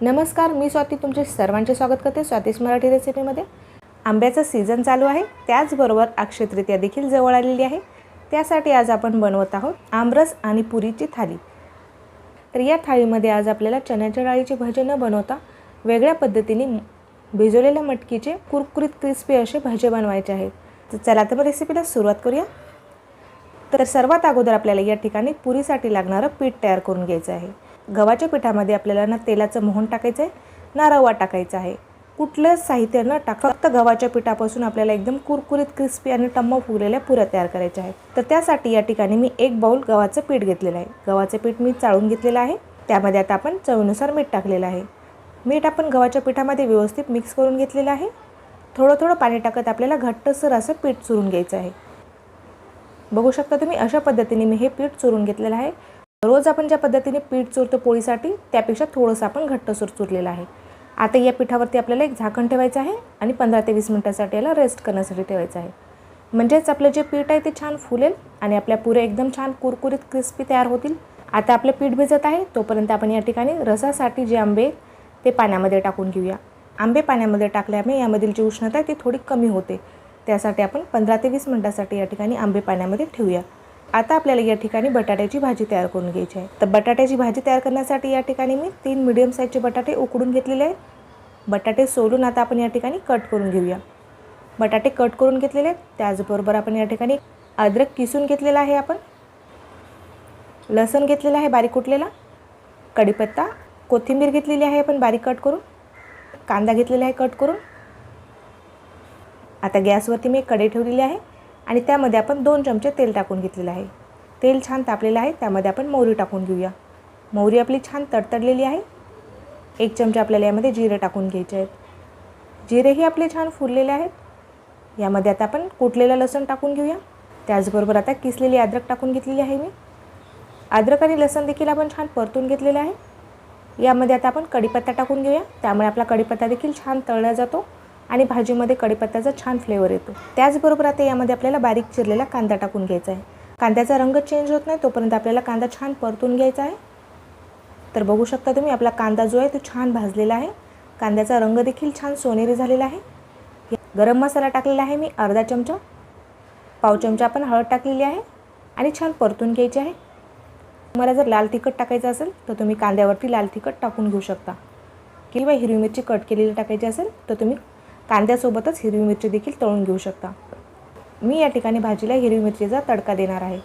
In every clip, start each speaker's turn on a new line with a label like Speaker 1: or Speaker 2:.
Speaker 1: नमस्कार मी स्वाती. तुमचे सर्वांचे स्वागत करते स्वातीस मराठी रेसिपीमध्ये. आंब्याचा सीझन चालू आहे. त्याचबरोबर अक्षयतृतीया देखील जवळ आलेली आहे. त्यासाठी आज आपण बनवत आहोत आमरस आणि पुरीची थाली. तर या थाळीमध्ये आज आपल्याला चण्याच्या डाळीची भजे न बनवता वेगळ्या पद्धतीने भिजवलेल्या मटकीचे कुरकुरीत क्रिस्पी असे भजे बनवायचे आहेत. तर चला तर मग रेसिपीला सुरुवात करूया. तर सर्वात अगोदर आपल्याला या ठिकाणी पुरीसाठी लागणारं पीठ तयार करून घ्यायचं आहे. गव्हाच्या पिठामध्ये आपल्याला ना तेलाचं मोहन टाकायचं आहे ना रवा टाकायचा आहे. कुठलंच साहित्य न टाका फक्त गव्हाच्या पिठापासून आपल्याला एकदम कुरकुरीत क्रिस्पी आणि टम्म फुगलेल्या पुऱ्या तयार करायच्या आहेत. तर त्यासाठी या ठिकाणी मी एक बाऊल गव्हाचं पीठ घेतलेलं आहे. गव्हाचं पीठ मी चाळून घेतलेलं आहे. त्यामध्ये आता आपण चवीनुसार मीठ टाकलेलं आहे. मीठ आपण गव्हाच्या पिठामध्ये व्यवस्थित मिक्स करून घेतलेलं आहे. थोडं थोडं पाणी टाकत आपल्याला घट्टसर असं पीठ चुरून घ्यायचं आहे. बघू शकता तुम्ही अशा पद्धतीने मी हे पीठ चुरून घेतलेलं आहे. रोज आपण ज्या पद्धतीने पीठ चुरतो पोळीसाठी त्यापेक्षा थोडंसं आपण घट्टसर चुरलेलं आहे. आता या पिठावरती आपल्याला एक झाकण ठेवायचं आहे आणि पंधरा ते वीस मिनटासाठी याला रेस्ट करण्यासाठी ठेवायचं आहे. म्हणजेच आपलं जे पीठ आहे ते छान फुलेल आणि आपल्या पुऱ्या एकदम छान कुरकुरीत क्रिस्पी तयार होतील. आता आपलं पीठ भिजत आहे तोपर्यंत आपण या ठिकाणी रसासाठी जे आंबे ते पाण्यामध्ये टाकून घेऊया. आंबे पाण्यामध्ये टाकल्यामुळे यामधील जी उष्णता आहे ती थोडी कमी होते. त्यासाठी आपण पंधरा ते वीस मिनटासाठी या ठिकाणी आंबे पाण्यामध्ये ठेवूया. आता आपल्याला या ठिकाणी बटाट्याची भाजी तयार करून घ्यायची आहे. तर बटाट्याची भाजी तयार करण्यासाठी या ठिकाणी मी तीन मिडियम साईजचे बटाटे उकडून घेतलेले आहेत. बटाटे सोलून आता आपण या ठिकाणी कट करून घेऊया. बटाटे कट करून घेतलेले आहेत. त्याचबरोबर आपण या ठिकाणी अद्रक किसून घेतलेला आहे आपण. लसण घेतलेला आहे बारीक कुटलेला. कढीपत्ता कोथिंबीर घेतलेली आहे आपण बारीक कट करून. कांदा घेतलेला आहे कट करून. आता गॅसवरती मी एक कढई ठेवलेली आहे. आणि त्यामध्ये आपण दोन चमचे तेल टाकून घेतलेलं आहे. तेल छान तापलेलं आहे त्यामध्ये आपण मोहरी टाकून घेऊया. मोहरी आपली छान तडतडलेली आहे. एक चमचा आपल्याला यामध्ये जिरे टाकून घ्यायचे आहेत. जिरेही आपले छान फुललेले आहेत. यामध्ये आता आपण कुटलेलं लसण टाकून घेऊया. त्याचबरोबर आता किसलेली अद्रक टाकून घेतलेली आहे मी. अद्रक आणि लसण देखील आपण छान परतून घेतलेलं आहे. यामध्ये आता आपण कढीपत्ता टाकून घेऊया. त्यामुळे आपला कढीपत्ता देखील छान तळला जातो. आणि भाजीमध्ये कडीपत्त्याचा छान फ्लेवर येतो. त्याचबरोबर आता यामध्ये आपल्याला बारीक चिरलेला कांदा टाकून घ्यायचा आहे. कांद्याचा रंग चेंज होत नाही तोपर्यंत आपल्याला कांदा छान परतून घ्यायचा आहे. तर बघू शकता तुम्ही आपला कांदा जो आहे तो छान भाजलेला आहे. कांद्याचा रंग देखील छान सोनेरी झालेला आहे. गरम मसाला टाकलेला आहे मी अर्धा चमचा. पाव चमचा आपण हळद टाकलेली आहे आणि छान परतून घ्यायची आहे. तुम्हाला जर लाल तिखट टाकायचं असेल तर तुम्ही कांद्यावरती लाल तिखट टाकून घेऊ शकता. किंवा हिरवी मिरची कट केलेली टाकायची असेल तर तुम्ही कांद्यासोबतच हिरवी मिरची देखील तळून घेऊ शकता. मी या ठिकाणी भाजीला हिरवी मिरचीचा तडका देणार आहे.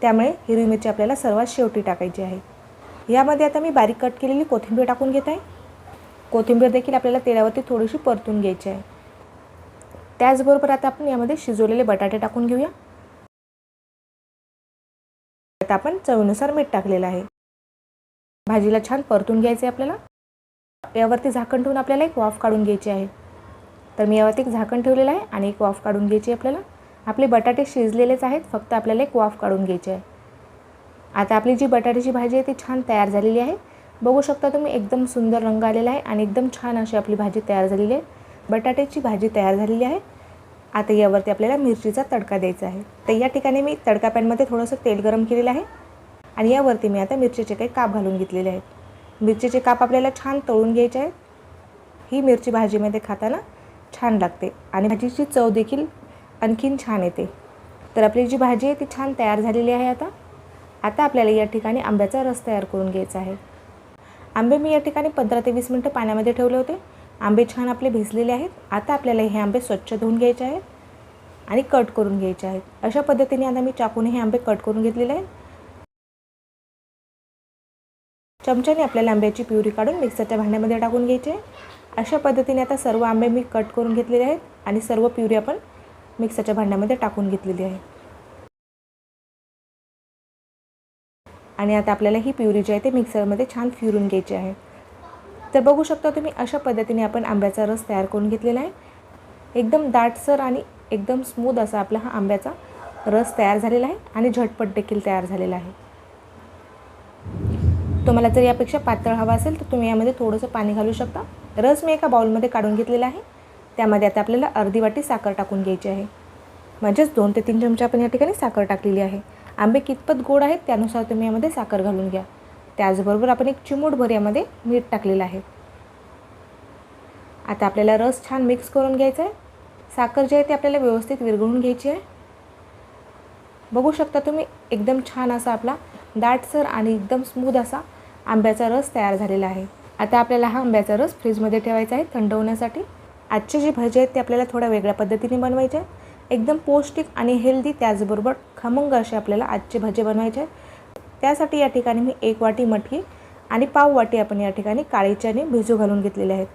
Speaker 1: त्यामुळे हिरवी मिरची आपल्याला सर्वात शेवटी टाकायची आहे. यामध्ये आता मी बारीक कट केलेली कोथिंबीर टाकून घेत आहे. कोथिंबीर देखील आपल्याला तेलावरती थोडीशी परतून घ्यायची आहे. त्याचबरोबर आता आपण यामध्ये शिजवलेले बटाटे टाकून घेऊया. आता आपण चवीनुसार मीठ टाकलेलं आहे. भाजीला छान परतून घ्यायचं आहे आपल्याला. यावरती झाकण ठेवून आपल्याला एक वाफ काढून घ्यायची आहे. तर मी यावरती एक झाकण ठेवलेलं आहे आणि एक वाफ काढून घ्यायची आहे आपल्याला. आपले बटाटे शिजलेलेच आहेत फक्त आपल्याला एक वाफ काढून घ्यायची आहे. आता आपली जी बटाट्याची भाजी आहे ती छान तयार झालेली आहे. बघू शकता तुम्ही एकदम सुंदर रंग आलेला आहे आणि एकदम छान अशी आपली भाजी तयार झालेली आहे. बटाट्याची भाजी तयार झालेली आहे. आता यावरती आपल्याला मिरचीचा तडका द्यायचा आहे. तर या ठिकाणी मी तडका पॅनमध्ये थोडंसं तेल गरम केलेलं आहे आणि यावरती मी आता मिरचीचे काही काप घालून घेतलेले आहेत. मिरचीचे काप आपल्याला छान तळून घ्यायचे आहेत. ही मिरची भाजीमध्ये खाताना छान लागते. आणि भाजीची चव देखील आणखीन छान येते. तर आपली जी भाजी आहे ती छान तयार झालेली आहे आता. आता आपल्याला या ठिकाणी आंब्याचा रस तयार करून घ्यायचा आहे. आंबे मी या ठिकाणी पंधरा ते वीस मिनटं पाण्यामध्ये ठेवले होते. आंबे छान आपले भिजलेले आहेत. आता आपल्याला हे आंबे स्वच्छ धुवून घ्यायचे आहेत आणि कट करून घ्यायचे आहेत. अशा पद्धतीने आता मी चाकूने हे आंबे कट करून घेतलेले आहेत. चमच्याने आपल्याला आंब्याची प्युरी काढून मिक्सरच्या भांड्यामध्ये टाकून घ्यायची. आहे अशा पद्धतीने आता सर्व आंबे मी कट करून घेतलेले आहेत आणि सर्व प्युरी आपण मिक्सरच्या भांड्यामध्ये टाकून घेतलेली आहे. आणि आता आपल्याला ही प्युरी जी आहे ते मिक्सरमध्ये छान फिरून घ्यायची आहे. तर बघू शकता तुम्ही अशा पद्धतीने आपण आंब्याचा रस तयार करून घेतलेला आहे. एकदम दाटसर आणि एकदम स्मूद असा आपला हा आंब्याचा रस तयार झालेला आहे आणि झटपट देखील तयार झालेला आहे. तुम्हाला जर यापेक्षा पातळ हवा असेल तर तुम्ही यामध्ये थोडंसं पाणी घालू शकता. रस मी एका बाउलमध्ये काढून घेतलेला आहे. त्यामध्ये आता आपल्याला अर्धी वाटी साखर टाकून घ्यायची आहे. म्हणजेच दोन ते तीन चमचे आपण या ठिकाणी साखर टाकलेली आहे. आंबे कितपत गोड आहेत त्यानुसार तुम्ही यामध्ये साखर घालून घ्या. त्याचबरोबर आपण एक चिमूटभर यामध्ये मीठ टाकलेलं आहे. आता आपल्याला रस छान मिक्स करून घ्यायचा आहे. साखर जी आहे ती आपल्याला व्यवस्थित विरघळून घ्यायची आहे. बघू शकता तुम्ही एकदम छान असा आपला दाटसर आणि एकदम स्मूद असा आंब्याचा रस तयार झालेला आहे. आता आपल्याला हा आंब्याचा रस फ्रीजमध्ये ठेवायचा आहे थंड होण्यासाठी आजचे जे भजे आहेत ते आपल्याला थोड्या वेगळ्या पद्धतीने बनवायचे आहे एकदम पौष्टिक आणि हेल्दी त्याचबरोबर खमंग असे आपल्याला आजचे भजे बनवायचे आहेत त्यासाठी या ठिकाणी मी एक वाटी मटकी आणि पाव वाटी आपण या ठिकाणी काळी चणे भिजू घालून घेतलेले आहेत.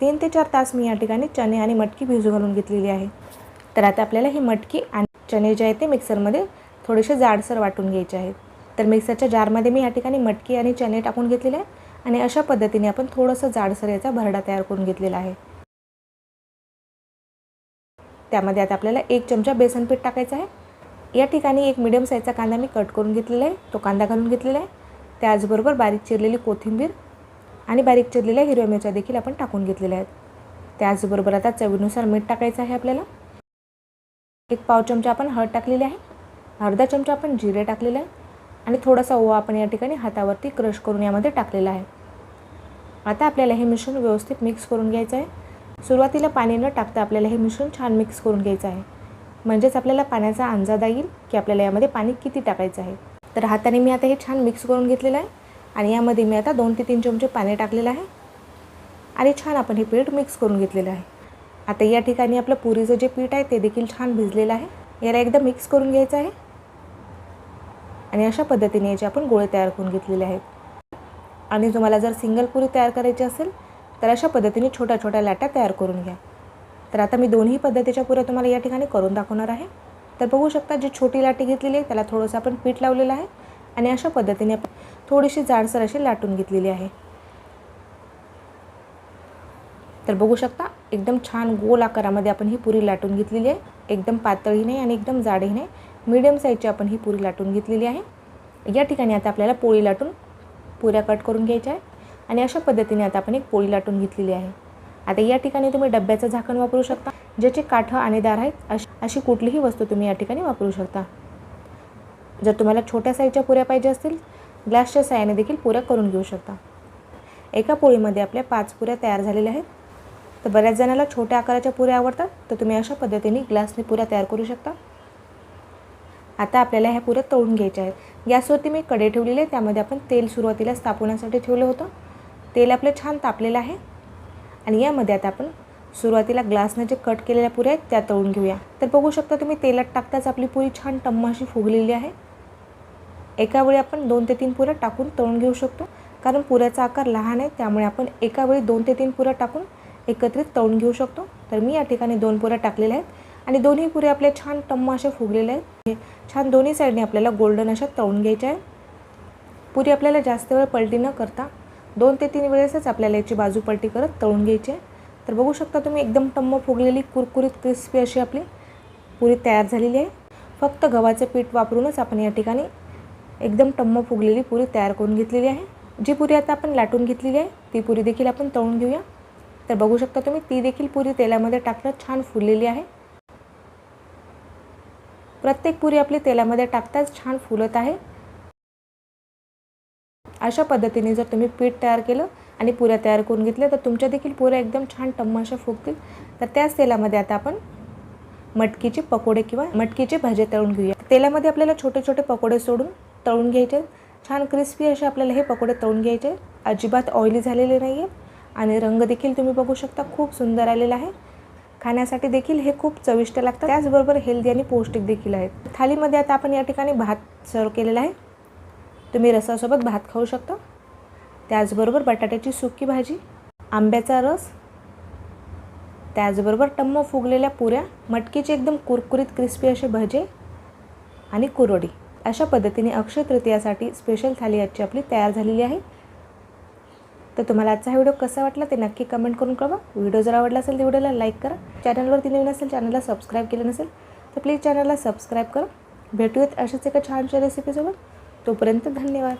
Speaker 1: तीन ते चार तास मी या ठिकाणी चणे आणि मटकी भिजू घालून घेतलेली आहे. तर आता आपल्याला ही मटकी आणि चणे जे आहेत ते मिक्सरमध्ये थोडेसे जाडसर वाटून घ्यायचे आहेत. तर मिक्सरच्या जारमध्ये मी या ठिकाणी मटकी आणि चणे टाकून घेतलेले आहे आणि अशा पद्धतीने आपण थोडंसं जाडसर याचा भरडा तयार करून घेतलेला आहे. त्यामध्ये आता आपल्याला एक चमचा बेसन पीठ टाकायचं आहे. या ठिकाणी एक मिडियम साईजचा कांदा मी कट करून घेतलेला आहे. तो कांदा घालून घेतलेला आहे. त्याचबरोबर बारीक चिरलेली कोथिंबीर आणि बारीक चिरलेल्या हिरव्या मिरच्या देखील आपण टाकून घेतलेल्या आहेत. त्याचबरोबर आता चवीनुसार मीठ टाकायचं आहे आपल्याला. एक पाव चमचा आपण हळद टाकलेली आहे. अर्धा चमचा आपण जिरे टाकलेले आहे. आणि थोडासा ओवा आपण या ठिकाणी हातावरती क्रश करून यामध्ये टाकलेला आहे. आता आपल्याला हे मिश्रण व्यवस्थित मिक्स करून घ्यायचं आहे सुरुवातीला पाणी न टाकता आपल्याला हे मिश्रण छान मिक्स करून घ्यायचं आहे. म्हणजेच आपल्याला पाण्याचा अंदाज येईल की आपल्याला यामध्ये पाणी किती टाकायचं आहे. तर हाताने मी आता हे छान मिक्स करून घेतलेलं आहे आणि यामध्ये मी आता दोन ते तीन चमचे पाणी टाकलेलं आहे. आणि छान आपण हे पीठ मिक्स करून घेतलेलं आहे. आता या ठिकाणी आपलं पुरीचं जे पीठ आहे ते देखील छान भिजलेलं आहे. याला एकदा मिक्स करून घ्यायचं आहे. आणि अशा पद्धतीने याचे आपण गोळे तयार करून घेतलेले आहेत. आणि तुम्हाला जर सिंगल पुरी तयार करायची असेल तर अशा पद्धतीने छोट्या छोट्या लाट्या तयार करून घ्या. तर आता मी दोन्ही पद्धतीच्या पुऱ्या तुम्हाला या ठिकाणी करून दाखवणार आहे. तर बघू शकता जी छोटी लाटी घेतलेली आहे त्याला थोडंसं आपण पीठ लावलेलं आहे आणि अशा पद्धतीने आपण थोडीशी जाडसर अशी लाटून घेतलेली आहे. तर बघू शकता एकदम छान गोल आकारामध्ये आपण ही पुरी लाटून घेतलेली आहे. एकदम पातळी नाही आणि एकदम जाडही नाही मीडियम साईजची आपण ही पुरी लाटून घेतलेली आहे. या ठिकाणी आता आपल्याला पोळी लाटून पुऱ्या कट करून घ्यायच्या आहे आणि अशा पद्धतीने आता आपण एक पोळी लाटून घेतलेली आहे. आता या ठिकाणी तुम्ही डब्याचं झाकण वापरू शकता ज्याचे काठं आणि दार आहेत अशी अशी कुठलीही वस्तू तुम्ही या ठिकाणी वापरू शकता. जर तुम्हाला छोट्या साईजच्या पुऱ्या पाहिजे असतील ग्लासच्या साह्याने देखील पुऱ्या करून घेऊ शकता. एका पोळीमध्ये आपल्या पाच पुऱ्या तयार झालेल्या आहेत. तर बऱ्याच जणाला छोट्या आकाराच्या पुऱ्या आवडतात तर तुम्ही अशा पद्धतीने ग्लासने पुऱ्या तयार करू शकता. आता आपल्याला ह्या पुऱ्या तळून घ्यायच्या आहेत. गॅसवरती मी कडे ठेवलेले आहे त्यामध्ये आपण तेल सुरुवातीला तापवण्यासाठी ठेवलं होतं. तेल आपलं छान तापलेलं आहे. आणि यामध्ये आता आपण सुरुवातीला ग्लासनं जे कट केलेल्या पुऱ्या आहेत त्या तळून घेऊया. तर बघू शकता तुम्ही तेलात टाकताच आपली पुरी छान टम्माशी फुगलेली आहे. एका वेळी आपण दोन ते तीन पुऱ्या टाकून तळून घेऊ शकतो. कारण पुऱ्याचा आकार लहान आहे त्यामुळे आपण एका वेळी दोन ते तीन पुऱ्या टाकून एकत्रित तळून घेऊ शकतो. तर मी या ठिकाणी दोन पुऱ्या टाकलेल्या आहेत. आणि दोन्ही पुऱ्या आपल्या छान टम्म अशा फुगलेल्या आहेत. छान दोन्ही साईडने आपल्याला गोल्डन अशा तळून घ्यायच्या आहे पुरी आपल्याला जास्त वेळ पलटी न करता दोन ते तीन वेळेसच आपल्याला याची बाजू पलटी करत तळून घ्यायची आहे. तर बघू शकता तुम्ही एकदम टम्म फुगलेली कुरकुरीत क्रिस्पी अशी आपली पुरी तयार झालेली आहे. फक्त गव्हाचं पीठ वापरूनच आपण या ठिकाणी एकदम टम्म फुगलेली पुरी तयार करून घेतलेली आहे. जी पुरी आता आपण लाटून घेतलेली आहे ती पुरी देखील आपण तळून घेऊया. तर बघू शकता तुम्ही ती देखील पुरी तेलामध्ये टाकणं छान फुललेली आहे. प्रत्येक पुरी आपली तेलामध्ये टाकताच छान फुलत आहे. अशा पद्धतीने जर तुम्ही पीठ तयार केलं आणि पुऱ्या तयार करून घेतल्या तर तुमच्या देखील पुऱ्या एकदम छान टम्माशा फुगतील. तर त्याच तेलामध्ये आता आपण मटकीचे पकोडे किंवा मटकीचे भाजे तळून घेऊया. तेलामध्ये आपल्याला छोटे छोटे पकोडे सोडून तळून घ्यायचे. छान क्रिस्पी असे आपल्याला हे पकोडे तळून घ्यायचे. अजिबात ऑइली झालेले नाही आहे आणि रंग देखील तुम्ही बघू शकता खूप सुंदर आलेला आहे. खाण्यासाठी देखील हे खूप चविष्ट लागतं त्याचबरोबर हेल्दी आणि पौष्टिक देखील आहेत. थालीमध्ये आता आपण या ठिकाणी भात सर्व केलेला आहे. तुम्ही रसासोबत भात खाऊ शकता. त्याचबरोबर बटाट्याची सुकी भाजी आंब्याचा रस त्याचबरोबर टम्म फुगलेल्या पुऱ्या मटकीचे एकदम कुरकुरीत क्रिस्पी असे भजे आणि कुरवडी. अशा पद्धतीने अक्षय तृतीयासाठी स्पेशल थाली आजची आपली तयार झालेली आहे. तर तुम्हाला आजचा हा व्हिडिओ कसा वाटला ते नक्की कमेंट करून कळवा. व्हिडिओ जर आवडला असेल तर व्हिडिओला लाईक करा. चॅनलवरती नवीन असेल चॅनलला सबस्क्राईब केलं नसेल तर प्लीज चॅनलला सबस्क्राईब करा. भेटूयात अशाच एका छानशा रेसिपीसोबत तोपर्यंत धन्यवाद.